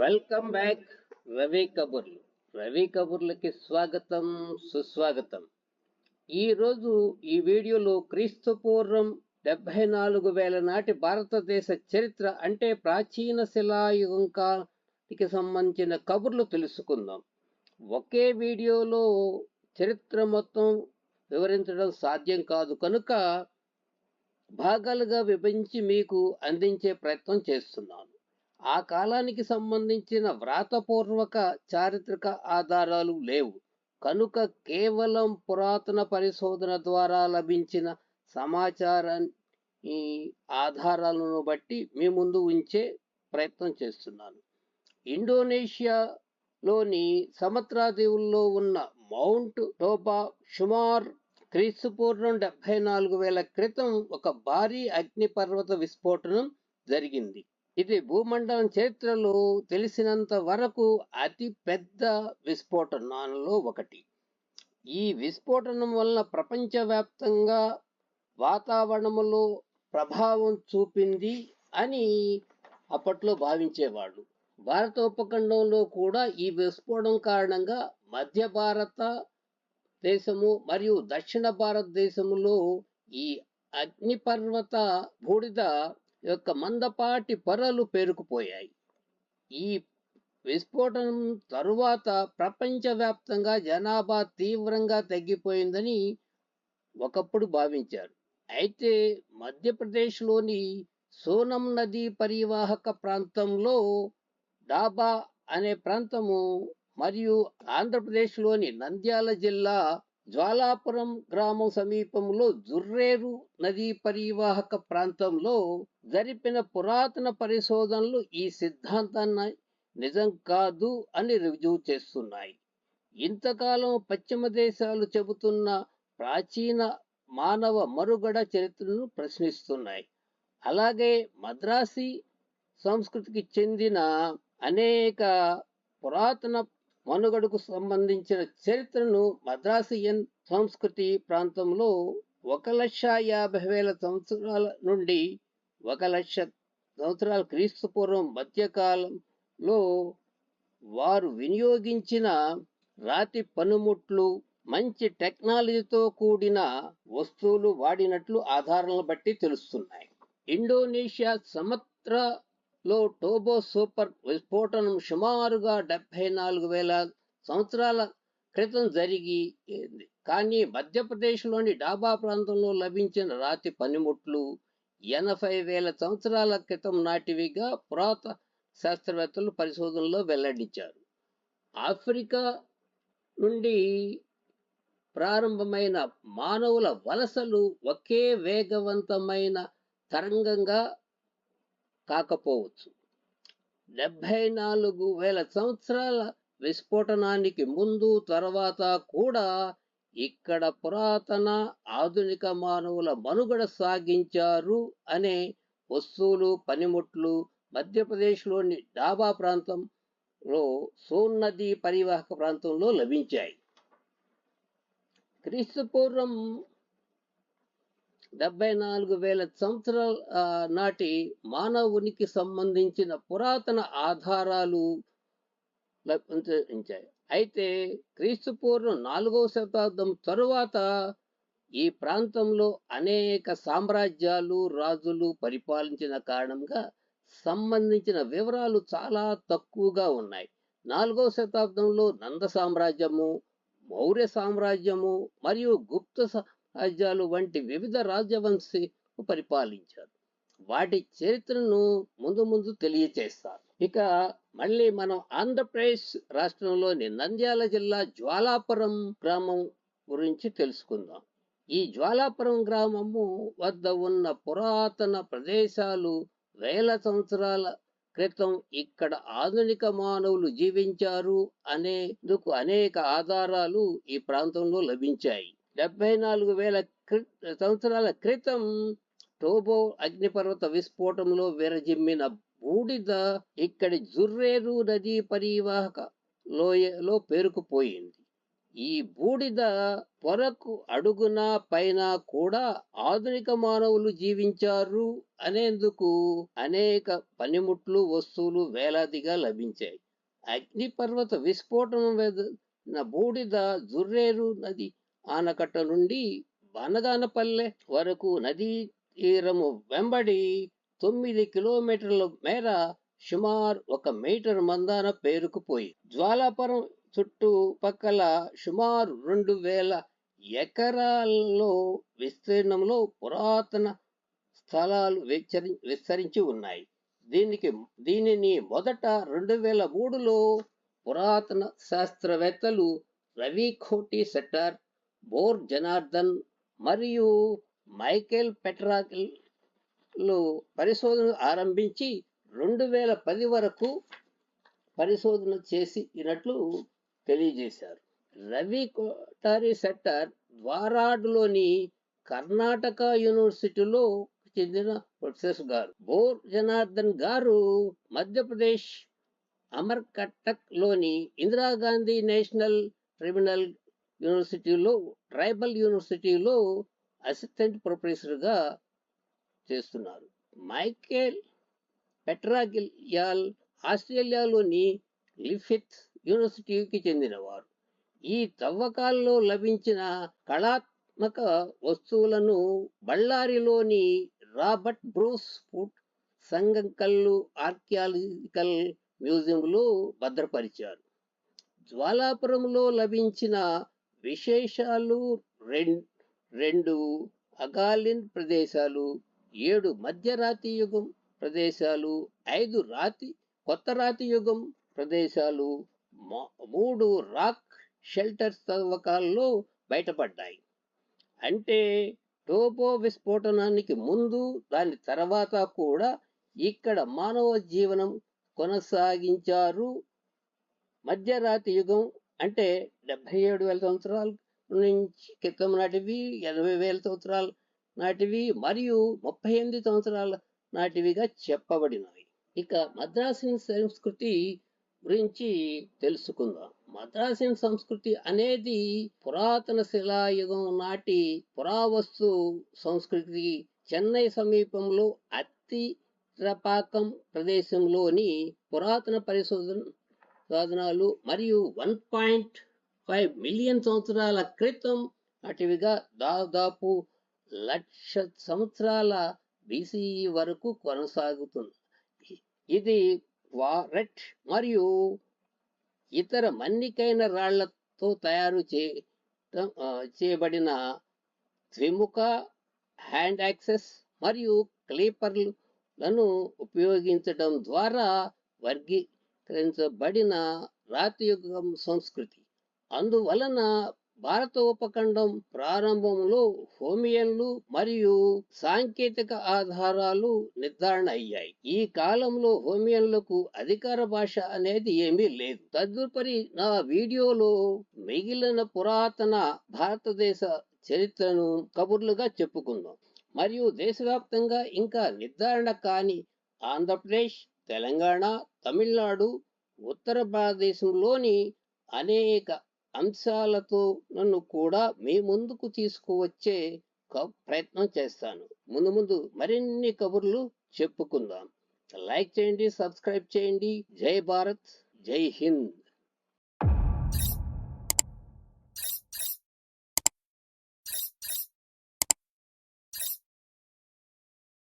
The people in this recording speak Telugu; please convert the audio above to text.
వెల్కమ్ బ్యాక్ రవి కబుర్లు రవి కబుర్లకి స్వాగతం సుస్వాగతం. ఈరోజు ఈ వీడియోలో క్రీస్తు పూర్వం డెబ్బై నాలుగు వేల నాటి భారతదేశ చరిత్ర అంటే ప్రాచీన శిలాయుగం కాలానికి సంబంధించిన కబుర్లు తెలుసుకుందాం. ఒకే వీడియోలో చరిత్ర మొత్తం వివరించడం సాధ్యం కాదు కనుక భాగాలుగా విభజించి మీకు అందించే ప్రయత్నం చేస్తున్నాను. ఆ కాలానికి సంబంధించిన వ్రాతపూర్వక చారిత్రక ఆధారాలు లేవు. కనుక కేవలం పురాతన పరిశోధన ద్వారా లభించిన సమాచారాన్ని ఈ ఆధారాలను బట్టి మీ ముందు ఉంచే ప్రయత్నం చేస్తున్నాను. ఇండోనేషియాలోని సమత్రాదీవుల్లో ఉన్న మౌంట్ టోబా షుమార్ క్రీస్తుపూర్వం డెబ్బై నాలుగు వేల క్రితం ఒక భారీ అగ్నిపర్వత విస్ఫోటనం జరిగింది. ఇది భూమండలం చరిత్రలో తెలిసినంత వరకు అతి పెద్ద విస్ఫోటనాలలో ఒకటి. ఈ విస్ఫోటనం వలన ప్రపంచవ్యాప్తంగా వాతావరణంలో ప్రభావం చూపింది అని అప్పట్లో భావించేవాడు భారత ఉపఖండంలో కూడా ఈ విస్ఫోటం కారణంగా మధ్య భారత దేశము మరియు దక్షిణ భారతదేశంలో ఈ అగ్నిపర్వత బూడిద యొక్క మందపాటి పొరలు పేరుకుపోయాయి. ఈ విస్ఫోటనం తరువాత ప్రపంచవ్యాప్తంగా జనాభా తీవ్రంగా తగ్గిపోయిందని ఒకప్పుడు భావించారు. అయితే మధ్యప్రదేశ్లోని సోనం నదీ పరివాహక ప్రాంతంలో డాబా అనే ప్రాంతము మరియు ఆంధ్రప్రదేశ్లోని నంద్యాల జిల్లా జ్వాలాపురం గ్రామం సమీపంలో జుర్రేరు నదీ పరివాహక ప్రాంతంలో జరిపిన పురాతన పరిశోధనలు ఈ సిద్ధాంతాన్ని నిజం కాదు అని రుజువు చేస్తున్నాయి. ఇంతకాలం పశ్చిమ దేశాలు చెబుతున్న ప్రాచీన మానవ మరుగడ చరిత్రను ప్రశ్నిస్తున్నాయి. అలాగే మద్రాసి సంస్కృతికి చెందిన అనేక పురాతన మనుగడకు సంబంధించిన చరిత్రను మద్రాసియన్ సంస్కృతి ప్రాంతంలో ఒక లక్ష యాభై వేల సంవత్సరాల నుండి ఒక లక్ష సంవత్సరాల క్రీస్తు పూర్వం మధ్యకాలంలో వారు వినియోగించిన రాతి పనిముట్లు మంచి టెక్నాలజీతో కూడిన వస్తువులు వాడినట్లు ఆధారాలను బట్టి తెలుస్తున్నాయి. ఇండోనేషియా సమత్ర లో టోబో సూపర్ విస్ఫోటనం సుమారుగా డెబ్బై నాలుగు వేల సంవత్సరాల క్రితం జరిగి కానీ మధ్యప్రదేశ్లోని డాబా ప్రాంతంలో లభించిన రాతి పనిముట్లు ఎనభై వేల సంవత్సరాల క్రితం నాటివిగా పురాత శాస్త్రవేత్తలు పరిశోధనలో వెల్లడించారు. ఆఫ్రికా నుండి ప్రారంభమైన మానవుల వలసలు ఒకే వేగవంతమైన తరంగంగా కాకపోవచ్చు. డెబ్బై నాలుగు వేల సంవత్సరాల విస్ఫోటనానికి ముందు తర్వాత కూడా ఇక్కడ పురాతన ఆధునిక మానవుల మనుగడ సాగించారు అనే వస్తువులు పనిముట్లు మధ్యప్రదేశ్లోని డాబా ప్రాంతంలో సోన్ నదీ పరివాహక ప్రాంతంలో లభించాయి. క్రీస్తుపూర్వం డెబ్బై నాలుగు వేల సంవత్సరాల నాటి మానవునికి సంబంధించిన పురాతన ఆధారాలు లభించాయి. అయితే క్రీస్తు పూర్వం నాలుగవ శతాబ్దం తరువాత ఈ ప్రాంతంలో అనేక సామ్రాజ్యాలు రాజులు పరిపాలించిన కారణంగా సంబంధించిన వివరాలు చాలా తక్కువగా ఉన్నాయి. నాలుగవ శతాబ్దంలో నంద సామ్రాజ్యము మౌర్య సామ్రాజ్యము మరియు గుప్త రాజ్యాలు వంటి వివిధ రాజ్యవంశీ పరిపాలించారు. వాటి చరిత్రను ముందు ముందు తెలియచేస్తారు. ఇక మళ్ళీ మనం ఆంధ్రప్రదేశ్ రాష్ట్రంలోని నంద్యాల జిల్లా జ్వాలాపురం గ్రామం గురించి తెలుసుకుందాం. ఈ జ్వాలాపురం గ్రామము వద్ద ఉన్న పురాతన ప్రదేశాలు వేల సంవత్సరాల క్రితం ఇక్కడ ఆధునిక మానవులు జీవించారు అనేందుకు అనేక ఆధారాలు ఈ ప్రాంతంలో లభించాయి. డెబ్బై నాలుగు వేల సంవత్సరాల క్రితం టోబో అగ్నిపర్వత విస్ఫోటంలో విరజిమ్మిన బూడిద ఇక్కడి జుర్రేరు నదీ పరివాహక లోయలో పేరుకుపోయింది. ఈ బూడిద పొరకు అడుగున పైన కూడా ఆధునిక మానవులు జీవించారు అనేందుకు అనేక పనిముట్లు వస్తువులు వేలాదిగా లభించాయి. అగ్నిపర్వత విస్ఫోటం బూడిద జుర్రేరు నది ఆనకట్ట నుండి బనగానపల్లె వరకు నదీ తీరము వెంబడి తొమ్మిది కిలోమీటర్ల మేర సుమారు ఒక మీటర్ మందాన పేరుకుపోయి జ్వాలాపురం చుట్టుపక్కల సుమారు రెండు వేల ఎకరాల్లో విస్తీర్ణంలో పురాతన స్థలాలు విస్తరి విస్తరించి ఉన్నాయి. దీనికి దీనిని మొదట రెండు వేల మూడులో పురాతన శాస్త్రవేత్తలు రవి కోటి సెట్టర్ బోర్ జనార్దన్ మరియు మైకేల్ పెట్రాకిల్లో పరిశోధన ఆరంభించి రెండు వేల పది వరకు పరిశోధన చేసి ఇనట్లు తెలియజేశారు. రవి కోటారి సెట్టర్ ద్వారాడులోని కర్ణాటక యూనివర్సిటీలో చెందిన ప్రొఫెసర్ గారు. బోర్ జనార్దన్ గారు మధ్యప్రదేశ్ అమర్కటక్లోని ఇందిరాగాంధీ నేషనల్ ట్రిబ్యునల్ యూనివర్సిటీలో ట్రైబల్ యూనివర్సిటీలో అసిస్టెంట్ ప్రొఫెసర్గా చేస్తున్నారు. మైకేల్ పెట్రాగిల్యాల్ ఆస్ట్రేలియాలోని లిఫిత్ యూనివర్సిటీకి చెందినవారు. ఈ తవ్వకాల్లో లభించిన కళాత్మక వస్తువులను బళ్ళారిలోని Robert Bruce Foote Sanganakallu archaeological మ్యూజియంలో భద్రపరిచారు. జ్వాలాపురంలో లభించిన విశేషాలు రెం- రెండు అగాలిన్ ప్రదేశాలు ఏడు మధ్యరాతి యుగం ప్రదేశాలు ఐదు రాతి కొత్త రాతి యుగం ప్రదేశాలు మూడు రాక్ షెల్టర్స్ తవ్వకాల్లో బయటపడ్డాయి. అంటే టోపో విస్ఫోటనానికి ముందు దాని తర్వాత కూడా ఇక్కడ మానవ జీవనం కొనసాగించారు. మధ్యరాతి యుగం అంటే డెబ్బై ఏడు వేల సంవత్సరాల నుంచి క్రితం నాటివి ఎనభై వేల సంవత్సరాల నాటివి మరియు ముప్పై ఎనిమిది సంవత్సరాల నాటివిగా చెప్పబడినవి. ఇక మద్రాసిన్ సంస్కృతి గురించి తెలుసుకుందాం. మద్రాసిన్ సంస్కృతి అనేది పురాతన శిలాయుగం నాటి పురావస్తు సంస్కృతి. చెన్నై సమీపంలో అత్తి రపాకం ప్రదేశంలోని పురాతన పరిశోధన సాధనాలు మరియు వన్ పాయింట్ ఫైవ్ మిలియన్ సంవత్సరాల క్రితం అటవిగా దాదాపు లక్ష సంవత్సరాల బీసీఈ వరకు కొనసాగుతుంది. ఇది వారెట్ మరియు ఇతర మన్నికైన రాళ్ళతో తయారు చే చేయబడిన త్రిముఖ హ్యాండ్ యాక్సెస్ మరియు క్లీపర్లను ఉపయోగించడం ద్వారా వర్గీ రాతి రాతియుగం సంస్కృతి. అందువలన భారత ఉపఖండం ప్రారంభంలో హోమియన్లు మరియు సాంకేతిక ఆధారాలు నిర్ధారణ అయ్యాయి. ఈ కాలంలో హోమియన్లకు అధికార భాష అనేది ఏమీ లేదు. తదుపరి నా వీడియోలో మిగిలిన పురాతన భారతదేశ చరిత్రను కబుర్లుగా చెప్పుకుందాం. మరియు దేశవ్యాప్తంగా ఇంకా నిర్ధారణ కాని ఆంధ్రప్రదేశ్ తెలంగాణ తమిళనాడు ఉత్తర భారతదేశంలోని అనేక అంశాలతో నన్ను కూడా మీ ముందుకు తీసుకువచ్చే క- ప్రయత్నం చేస్తాను. ముందు ముందు మరిన్ని కబుర్లు చెప్పుకుందాం. లైక్ చేయండి సబ్స్క్రైబ్ చేయండి. జై భారత్ జై హింద్.